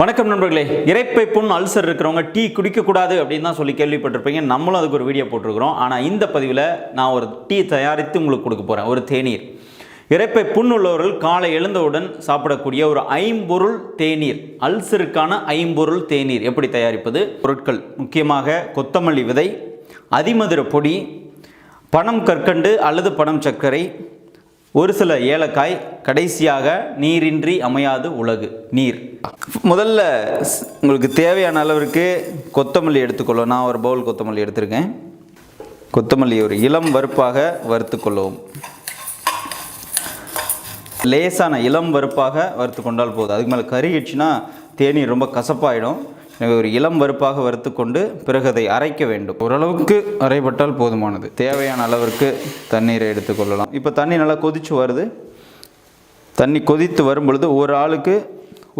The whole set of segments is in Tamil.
வணக்கம் நண்பர்களே. இறைப்பை புண் அல்சர் இருக்கிறவங்க டீ குடிக்கக்கூடாது அப்படின்னு தான் சொல்லி கேள்விப்பட்டிருப்பீங்க. நம்மளும் அதுக்கு ஒரு வீடியோ போட்டிருக்கிறோம். ஆனால் இந்த பதிவில் நான் ஒரு டீ தயாரித்து உங்களுக்கு கொடுக்க போகிறேன் ஒரு தேநீர். இறைப்பை புண் உள்ளவர்கள் காலை எழுந்தவுடன் சாப்பிடக்கூடிய ஒரு ஐம்பொருள் தேநீர். அல்சருக்கான ஐம்பொருள் தேநீர் எப்படி தயாரிப்பது? பொருட்கள். முக்கியமாக கொத்தமல்லி விதை அதிமதுர பொடி பனம் கற்கண்டு அல்லது பனம் சர்க்கரை ஒரு சில ஏலக்காய் கடைசியாக நீரின்றி அமையாது உலகு நீர். முதல்ல உங்களுக்கு தேவையான அளவிற்கு கொத்தமல்லி எடுத்துக்கொள்ளும் நான் ஒரு பவுல் கொத்தமல்லி எடுத்திருக்கேன். கொத்தமல்லி ஒரு இளம் வறுப்பாக வறுத்துக்கொள்ளவும் லேசான இளம் வறுப்பாக வறுத்து கொண்டால் போதும். அதுக்கு மேலே கருகிடுச்சுன்னா தேநீர் ரொம்ப கசப்பாயிடும். ஒரு இளம் வறுப்பாக வறுத்து கொண்டு பிறகு அதை அரைக்க வேண்டும். ஓரளவுக்கு அரைப்பட்டால் போதுமானது. தேவையான அளவிற்கு தண்ணீரை எடுத்துக்கொள்ளலாம் இப்போ தண்ணி நல்லா கொதிச்சு வருது. தண்ணி கொதித்து வரும் பொழுது ஒரு ஆளுக்கு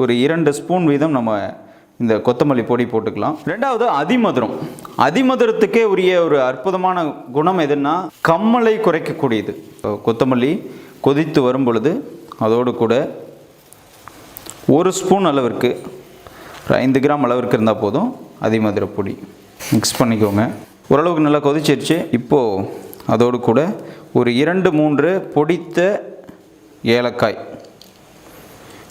ஒரு இரண்டு ஸ்பூன் வீதம் நம்ம இந்த கொத்தமல்லி பொடி போட்டுக்கலாம். ரெண்டாவது அதிமதுரம். அதிமதுரத்துக்கே உரிய ஒரு அற்புதமான குணம் எதுன்னா கம்மலை குறைக்கக்கூடியது. கொத்தமல்லி கொதித்து வரும் பொழுது அதோடு கூட ஒரு ஸ்பூன் அளவிற்கு ஒரு ஐந்து கிராம் அளவிற்கு இருந்தால் போதும். அதிமதுர பொடி. மிக்ஸ் பண்ணிக்கோங்க. ஓரளவுக்கு நல்லா கொதிச்சிருச்சு. இப்போது அதோடு கூட ஒரு இரண்டு மூன்று பொடித்த ஏலக்காய்.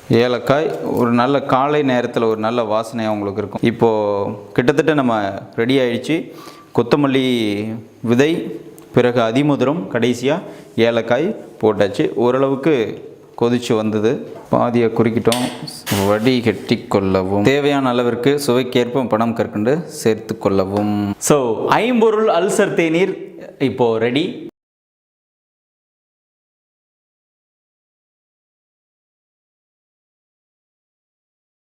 ஏலக்காய் ஒரு நல்ல காலை நேரத்தில் ஒரு நல்ல வாசனையாக உங்களுக்கு இருக்கும். இப்போது கிட்டத்தட்ட நம்ம ரெடி ஆயிடுச்சு. கொத்தமல்லி விதை பிறகு அதிமுதிரம் கடைசியாக ஏலக்காய் போட்டாச்சு. ஓரளவுக்கு கொதிச்சு வந்தது. பாதியை குறிக்கிட்டோம். வடிகட்டி கொள்ளவும் தேவையான அளவிற்கு சுவைக்கேற்ப பணம் கற்கண்டு சேர்த்து கொள்ளவும் ஸோ ஐம்பொருள் அல்சர் தேநீர் இப்போது ரெடி